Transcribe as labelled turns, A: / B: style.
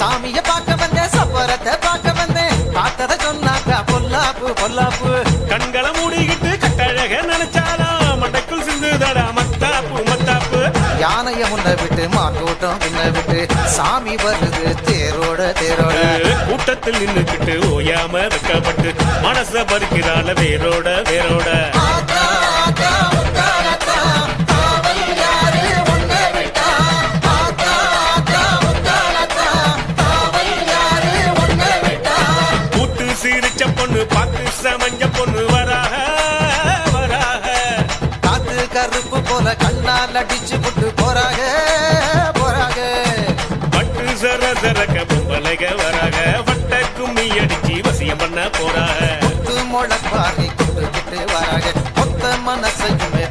A: சாமிய பார்க்க வந்தேன் சப்பரத்தை பார்க்க வந்தேன். பார்த்தத சொன்னாக்கா பொல்லாப்பு பொல்லாப்பு.
B: கண்களை மூடிக்கிட்டு கட்டழக நினைச்சாலா? மண்டைக்குள் சிந்துதடா மத்தாப்பு மத்தாப்பு.
A: யானைய முன்ன விட்டு மாட்டோட்டம் முன்ன விட்டு சாமி வருது தேரோட தேரோட.
B: கூட்டத்தில் நின்னுக்கிட்டு ஓயாம வைக்கப்பட்டு மனச பறிக்கிறாள் வேரோட வேரோட. சிரிச்ச பொண்ணு பார்த்து சமஞ்ச பொண்ணு வராக வராக.
A: காத்து கருப்பு போல கண்ணால் அடிச்சு புட்டு போறாக போறாக.
B: பட்டு சர சரக்க பொம்பளைக வராக வட்ட கும்மி அடிச்சு வசியம் பண்ண போறாக.
A: முத்து முளப்பாரி கொண்டுகிட்டு வராக மொத்த மனசையுமே